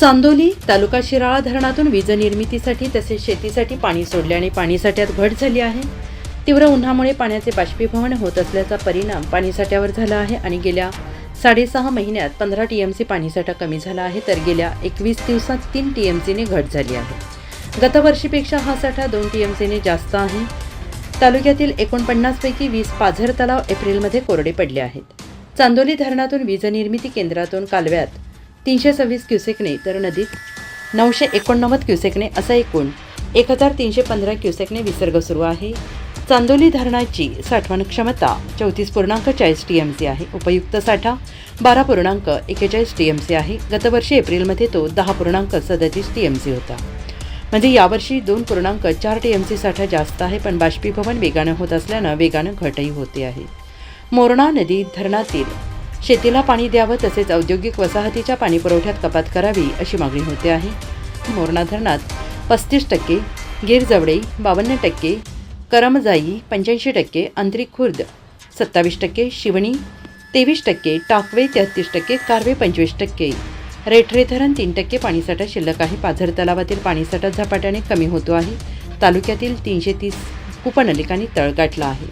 चांदोली तालुका शिराळा धरणातून वीज निर्मितीसाठी तसेच शेतीसाठी पाणी सोडले आणि पाणीसाठ्यात घट झाली आहे. तीव्र उन्हामुळे पाण्याचे बाष्पीभवन होत असल्याचा परिणाम पाणीसाठ्यावर झाला आहे आणि गेल्या साडेसहा महिन्यात पंधरा टी एम सी पाणीसाठा कमी झाला आहे तर गेल्या एकवीस दिवसात तीन टी एम सीने घट झाली आहे. गतवर्षीपेक्षा हा साठा दोन टी एम सीने जास्त आहे. तालुक्यातील एकोणपन्नासपैकी वीस पाझर तलाव एप्रिलमध्ये कोरडे पडले आहेत. चांदोली धरणातून वीज निर्मिती केंद्रातून कालव्यात तीनशे सव्वीस क्युसेकने तर नदीत नऊशे एकोणनव्वद क्युसेकने असा एकूण एक हजार तीनशे पंधरा क्युसेकने विसर्ग सुरू आहे. चांदोली धरणाची साठवण क्षमता चौतीस पूर्णांक चाळीस टी एम सी आहे. उपयुक्त साठा बारा पूर्णांक एकेचाळीस टी एम सी आहे. गतवर्षी एप्रिलमध्ये तो दहा पूर्णांक सदतीस टी एम सी होता. म्हणजे यावर्षी दोन पूर्णांक चार टी एम सी साठा जास्त आहे पण बाष्पीभवन वेगानं होत असल्यानं वेगानं घटही होते आहे. मोरणा नदी धरणातील शेतीला पाणी द्यावं तसेच औद्योगिक वसाहतीच्या पाणीपुरवठ्यात कपात करावी अशी मागणी होते आहे. मोरणा धरणात पस्तीस टक्के गिरजवडे बावन्न टक्के करमजाई पंच्याऐंशी टक्के आंतरिक खुर्द सत्तावीस टक्के शिवणी तेवीस टक्के टाकवे तेहतीस टक्के कारवे पंचवीस टक्के. रेठरे धरण तीन टक्के पाणीसाठा शिल्लक आहे. पाझर तलावातील पाणीसाठा झपाट्याने कमी होतो आहे. तालुक्यातील तीनशे तीस उपनलिकांनी तळ गाठला आहे.